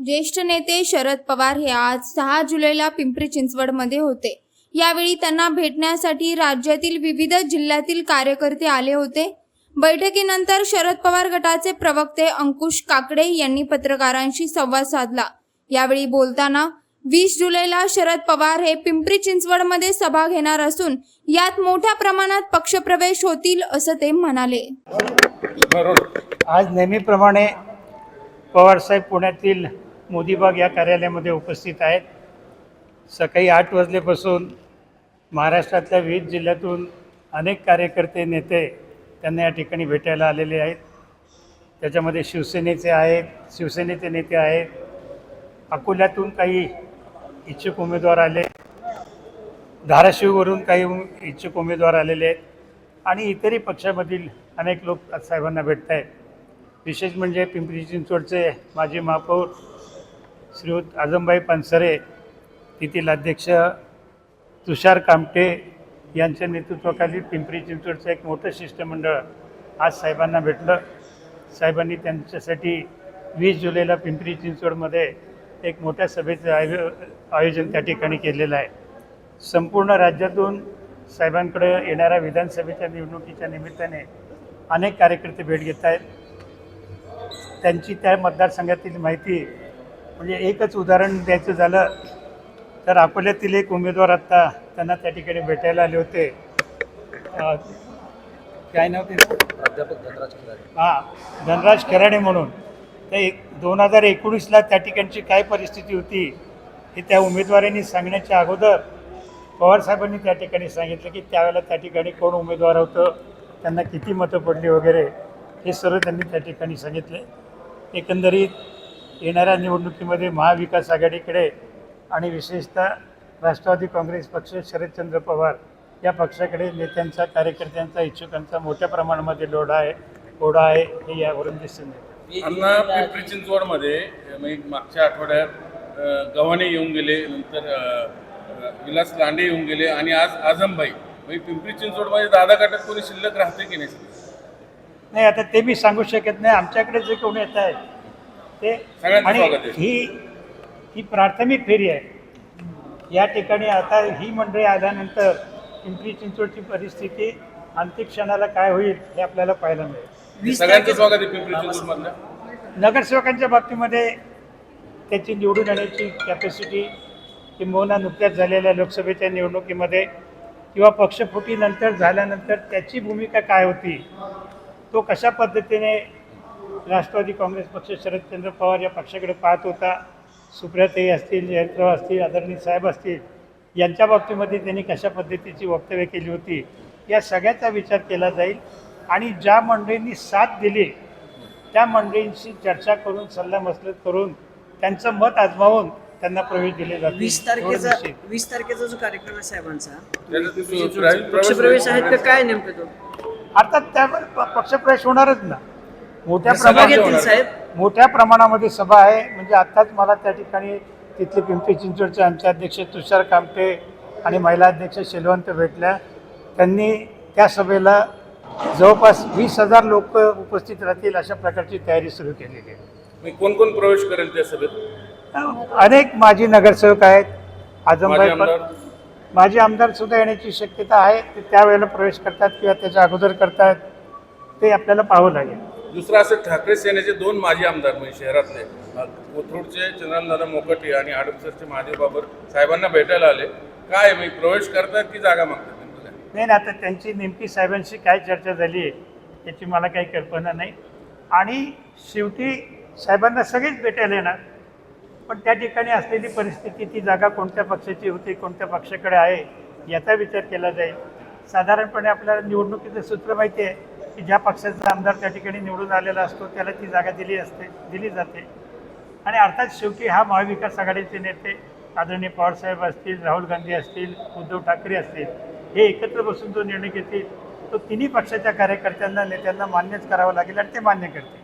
ज्येष्ठ नेते शरद पवार हे आज सहा जुलैला पिंपरी चिंचवडमध्ये होते. यावेळी त्यांना भेटण्यासाठी राज्यातील विविध जिल्ह्यातील कार्यकर्ते आले होते. बैठकीनंतर शरद पवार गटाचे प्रवक्ते अंकुश काकडे यांनी पत्रकारांशी संवाद साधला. यावेळी बोलताना वीस जुलैला शरद पवार हे पिंपरी चिंचवडमध्ये सभा घेणार असून यात मोठ्या प्रमाणात पक्षप्रवेश होतील असं ते म्हणाले. आज नेहमीप्रमाणे पवारसाहेब पुण्यातील मोदीबाग या कार्यालयामध्ये उपस्थित आहेत. सकाळी आठ वाजल्यापासून महाराष्ट्रातल्या विविध जिल्ह्यातून अनेक कार्यकर्ते नेते त्यांना या ठिकाणी भेटायला आलेले आहेत. त्याच्यामध्ये शिवसेनेचे आहेत शिवसेनेचे नेते आहेत. अकोल्यातून काही इच्छुक उमेदवार आले. धाराशिववरून काही इच्छुक उमेदवार आलेले आहेत. आणि इतरही पक्षामधील अनेक लोक साहेबांना भेटत आहेत विशेष म्हणजे पिंपरी चिंचवडचे माजी महापौर श्रीयुत आजमबाई पानसरे तेथील अध्यक्ष तुषार कामटे यांच्या नेतृत्वाखाली पिंपरी चिंचवडचं एक मोठं शिष्टमंडळ आज साहेबांना भेटलं. साहेबांनी त्यांच्यासाठी वीस जुलैला पिंपरी चिंचवडमध्ये एक मोठ्या सभेचं आयो आयोजन त्या ठिकाणी केलेलं आहे. संपूर्ण राज्यातून साहेबांकडे येणाऱ्या विधानसभेच्या निवडणुकीच्या निमित्ताने अनेक कार्यकर्ते भेट घेत आहेत. त्यांची त्या मतदारसंघातील माहिती म्हणजे एकच उदाहरण द्यायचं झालं तर अकोल्यातील एक उमेदवार आत्ता त्यांना त्या ठिकाणी भेटायला आले होते. काय नाव ते? प्राध्यापक धनराज खिलारे हां धनराज खराडे म्हणून. ते एक दोन हजार एकोणीसला त्या ठिकाणची काय परिस्थिती होती हे त्या उमेदवारांनी सांगण्याच्या अगोदर पवारसाहेबांनी त्या ठिकाणी सांगितलं की त्यावेळेला त्या ठिकाणी कोण उमेदवार होतं त्यांना किती मतं पडली वगैरे हे सर्व त्यांनी त्या ठिकाणी सांगितले. एकंदरीत येणाऱ्या निवडणुकीमध्ये महाविकास आघाडीकडे आणि विशेषतः राष्ट्रवादी काँग्रेस पक्ष शरदचंद्र पवार या पक्षाकडे नेत्यांचा कार्यकर्त्यांचा इच्छुकांचा मोठ्या प्रमाणामध्ये लोढा आहे ओढा आहे हे यावरून दिसून येतं. अण्णा पिंपरी चिंचवडमध्ये मागच्या आठवड्यात गव्हाणे येऊन गेले नंतर विलास लांडे येऊन गेले आणि आज आझमबाई. म्हणजे पिंपरी चिंचवडमध्ये दादा गटात कोणी शिल्लक राहते की नाही? नाही आता ते मी सांगू शकत नाही. आमच्याकडे जे कोणी येत आहेत ते सगळ्यांचं आणि स्वागत आहे. ही ही प्राथमिक फेरी आहे. या ठिकाणी आता ही मंडळी आल्यानंतर पिंपरी चिंचवडची परिस्थिती अंतिम क्षणाला काय होईल हे आपल्याला पाहायला मिळेल. सगळ्यांचं स्वागत आहे पिंपरी चिंचवडमधलं नगरसेवकांच्या बाबतीमध्ये त्याची निवडून येण्याची कॅपॅसिटी किंबहुना नुकत्याच झालेल्या लोकसभेच्या निवडणुकीमध्ये किंवा पक्षफुटीनंतर झाल्यानंतर त्याची भूमिका काय होती तो कशा पद्धतीने राष्ट्रवादी काँग्रेस पक्ष शरदचंद्र पवार या पक्षाकडे पाहत होता. सुप्रियाताई असतील जयंतराव असतील आदरणीय साहेब असतील यांच्या बाबतीमध्ये त्यांनी कशा पद्धतीची वक्तव्य केली होती? या सगळ्याचा विचार केला जाईल. आणि ज्या मंडळींनी साथ दिली त्या मंडळींशी चर्चा करून सल्लामसलत करून त्यांचं मत आजमावून त्यांना प्रवेश दिले जातील. वीस तारखेचा. वीस तारखेचा जो कार्यक्रम आहे साहेबांचा पक्षप्रवेश आहेत का काय नेमकं तो? अर्थात त्यावर प- पक्षप्रवेश होणारच ना. मोठ्या सभा प्रमाणात साहेब. मोठ्या प्रमाणामध्ये सभा आहे. म्हणजे आत्ताच मला त्या ठिकाणी तिथले पिंपरी चिंचवडचे आमचे अध्यक्ष तुषार कामटे आणि महिला अध्यक्ष शेलवंत भेटल्या. त्यांनी त्या सभेला जवळपास वीस हजार लोक उपस्थित राहतील अशा प्रकारची तयारी सुरू केलेली आहे. म्हणजे कोण कोण प्रवेश करेल त्या सभेत? अनेक माजी नगरसेवक आहेत. आमदार पण माजी आमदार सुद्धा येण्याची शक्यता आहे. ते त्यावेळेला प्रवेश करतात किंवा त्याच्या अगोदर करतात. ते आपल्याला पाहावं लागेल. दुसरं असं ठाकरे सेनेचे दोन माजी आमदार म्हणजे शहरातले कोथरूडचे चंद्रदादा मोकटे आणि हडपसरचे महादेव बाबर साहेबांना भेटायला आले. काय म्हणजे प्रवेश करतात की जागा मागतात? नाही ना आता त्यांची नेमकी साहेबांशी काय चर्चा झाली आहे याची मला काही कल्पना नाही. आणि शेवटी साहेबांना सगळेच भेटायला येणार पण त्या ठिकाणी असलेली परिस्थिती ती जागा कोणत्या पक्षाची होती कोणत्या पक्षाकडे आहे याचा विचार केला जाईल. साधारणपणे आपल्याला निवडणुकीचं सूत्र माहिती आहे की ज्या पक्षाचा आमदार त्या ठिकाणी निवडून आलेला असतो त्याला ती जागा दिली असते दिली जाते. आणि अर्थात शेवटी हा महाविकास आघाडीचे नेते आदरणीय पवारसाहेब असतील राहुल गांधी असतील उद्धव ठाकरे असतील हे एकत्र बसून जो निर्णय घेतील तो तिन्ही पक्षाच्या कार्यकर्त्यांना नेत्यांना मान्यच करावा लागेल आणि ते मान्य करतील.